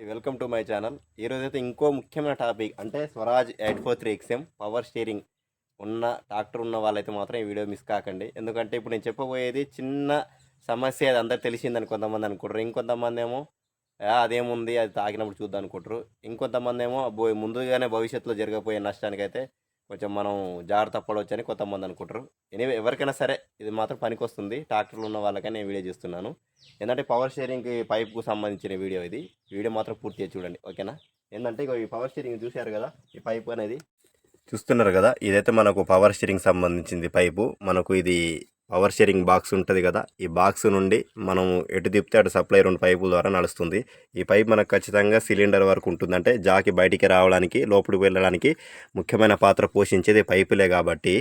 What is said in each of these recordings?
Welcome to my channel. ఈరోజైతే ఇంకో ముఖ్యమైన టాపిక్ అంటే Swaraj eight four three XM power steering ఉన్న ట్రాక్టర్ ఉన్న వాళ్ళైతే మాత్రం ఈ వీడియో మిస్ కాకండి. ఎందుకంటే ఇప్పుడు నేను చెప్పబోయేది చిన్న సమస్య అది అందరు తెలిసిందని కొంతమంది అనుకుంటారు. ఇంకొంతమంది ఏమో అదేముంది అది తాగినప్పుడు చూద్దాం అనుకుంటారు. ఇంకొంతమంది ఏమో అబ్బో ముందుగానే భవిష్యత్తులో జరగబోయే నష్టానికైతే కొంచెం మనం జాగ్రత్త పడవచ్చని కొంతమంది అనుకుంటారు. ఎనివే ఎవరికైనా సరే ఇది మాత్రం పనికొస్తుంది. ట్రాక్టర్లు ఉన్న వాళ్ళకైనా నేను వీడియో చేస్తున్నాను. ఏంటంటే పవర్ షేరింగ్ పైప్కు సంబంధించిన వీడియో ఇది. వీడియో మాత్రం పూర్తిగా చూడండి. ఓకేనా ఏంటంటే ఇగో ఈ పవర్ స్టీరింగ్ చూశారు కదా ఈ పైప్ అనేది? చూస్తున్నారు కదా ఇదైతే మనకు పవర్ స్టీరింగ్ సంబంధించింది పైపు మనకు ఇది పవర్ షేరింగ్ బాక్స్ ఉంటుంది కదా ఈ బాక్స్ నుండి మనం ఎటు తిప్పితే అటు సప్లై రెండు పైపుల ద్వారా నడుస్తుంది. ఈ పైప్ మనకు ఖచ్చితంగా సిలిండర్ వరకు ఉంటుంది. అంటే జాకి బయటికి రావడానికి లోపలికి వెళ్ళడానికి ముఖ్యమైన పాత్ర పోషించేది పైపులే కాబట్టి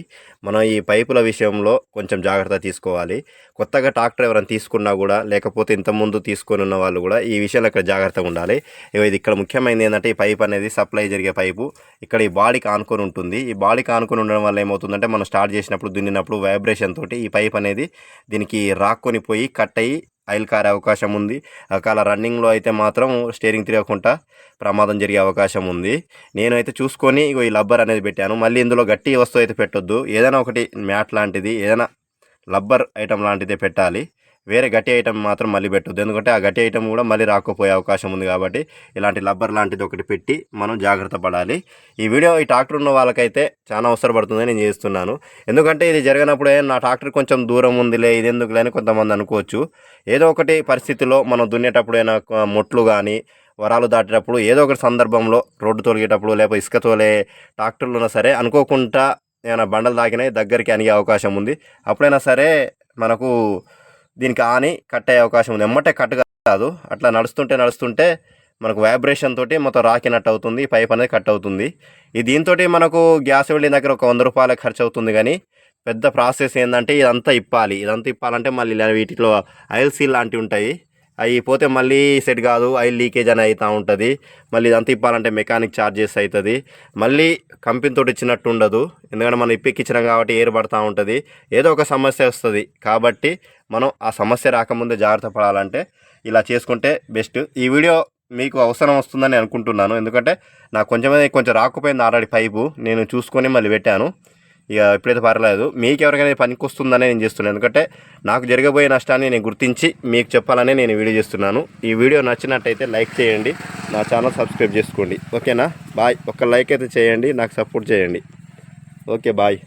మనం ఈ పైపుల విషయంలో కొంచెం జాగ్రత్త తీసుకోవాలి. కొత్తగా ట్రాక్టర్ ఎవరైనా తీసుకున్నా కూడా లేకపోతే ఇంతకుముందు తీసుకొని ఉన్న వాళ్ళు కూడా ఈ విషయంలో ఇక్కడ జాగ్రత్తగా ఉండాలి. ఇది ఇక్కడ ముఖ్యమైనది ఏంటంటే ఈ పైప్ అనేది సప్లై జరిగే పైపు. ఇక్కడ ఈ బాడీకి ఆనుకొని ఉంటుంది. ఈ బాడీకి ఆనుకొని ఉండడం వల్ల ఏమవుతుందంటే మనం స్టార్ట్ చేసినప్పుడు దున్నినప్పుడు వైబ్రేషన్ తోటి ఈ పైప్ అనేది దీనికి రాక్కొని పోయి కట్ అయ్యి ఆయిల్ కారే అవకాశం ఉంది. ఒకవేళ రన్నింగ్లో అయితే మాత్రం స్టీరింగ్ తిరగకుండా ప్రమాదం జరిగే అవకాశం ఉంది. నేనైతే చూసుకొని ఈ లబ్బర్ అనేది పెట్టాను. మళ్ళీ ఇందులో గట్టి వస్తువు అయితే పెట్టొద్దు. ఏదైనా ఒకటి మ్యాట్ లాంటిది ఏదైనా లబ్బర్ ఐటమ్ లాంటిదే పెట్టాలి. వేరే గట్టి ఐటమ్ మాత్రం మళ్ళీ పెట్టద్దు. ఎందుకంటే ఆ గట్టి ఐటమ్ కూడా మళ్ళీ రాకపోయే అవకాశం ఉంది కాబట్టి ఇలాంటి లబ్బర్ లాంటిది ఒకటి పెట్టి మనం జాగ్రత్త పడాలి. ఈ వీడియో ఈ ట్రాక్టర్ ఉన్న వాళ్ళకైతే చాలా అవసరపడుతుందని నేను చేస్తున్నాను. ఎందుకంటే ఇది జరిగినప్పుడే నా ట్రాక్టర్ కొంచెం దూరం ఉందిలే ఇది ఎందుకులే అని కొంతమంది అనుకోవచ్చు. ఏదో ఒకటి పరిస్థితిలో మనం దున్నేటప్పుడైనా కొ- మొట్లు కానీ వరాలు దాటేటప్పుడు ఏదో ఒకటి సందర్భంలో రోడ్డు తొలిగేటప్పుడు లేకపోతే ఇసుక తోలే ట్రాక్టర్లు ఉన్నా సరే అనుకోకుండా ఏమైనా బండలు తాకినాయి దగ్గరికి అనిగే అవకాశం ఉంది. అప్పుడైనా సరే మనకు దీనికి ఆని కట్ అయ్యే అవకాశం ఉంది. ఎమ్మటే కట్ కాదు. అట్లా నడుస్తుంటే నడుస్తుంటే మనకు వైబ్రేషన్ తోటి మొత్తం రాకినట్టు అవుతుంది. పైప్ అనేది కట్ అవుతుంది. ఈ దీంతో మనకు గ్యాస్ వెళ్ళిన దగ్గర ఒక వంద రూపాయల ఖర్చు అవుతుంది కానీ పెద్ద ప్రాసెస్ ఏంటంటే ఇదంతా ఇప్పాలి. ఇదంతా ఇప్పాలంటే మళ్ళీ వీటిలో ఆయిల్ లాంటివి ఉంటాయి. అవి పోతే మళ్ళీ సెట్ కాదు ఆయిల్ లీకేజ్ అని అవుతూ ఉంటుంది. మళ్ళీ ఇదంతా ఇప్పాలంటే మెకానిక్ ఛార్జెస్ అవుతుంది మళ్ళీ కంపెనీ తోటి ఇచ్చినట్టు ఉండదు. ఎందుకంటే మనం ఇప్పిక్కిచ్చినాం కాబట్టి ఏరు పడుతూ ఉంటుంది. ఏదో ఒక సమస్య వస్తుంది. కాబట్టి మనం ఆ సమస్య రాకముందే జాగ్రత్త పడాలంటే ఇలా చేసుకుంటే బెస్ట్. ఈ వీడియో మీకు అవసరం వస్తుందని అనుకుంటున్నాను. ఎందుకంటే నాకు కొంచెమే కొంచెం రాకపోయింది ఆల్రెడీ పైపు. నేను చూసుకొని మళ్ళీ పెట్టాను. ఇక ఎప్పుడైతే పర్లేదు మీకు ఎవరికైనా పనికి వస్తుందనే నేను చేస్తున్నాను. ఎందుకంటే నాకు జరగబోయే నష్టాన్ని నేను గుర్తించి మీకు చెప్పాలని నేను వీడియో చేస్తున్నాను. ఈ వీడియో నచ్చినట్టయితే లైక్ చేయండి నా ఛానల్ సబ్స్క్రైబ్ చేసుకోండి. ఓకేనా? బాయ్. ఒక లైక్ అయితే చేయండి నాకు సపోర్ట్ చేయండి. Okay bye.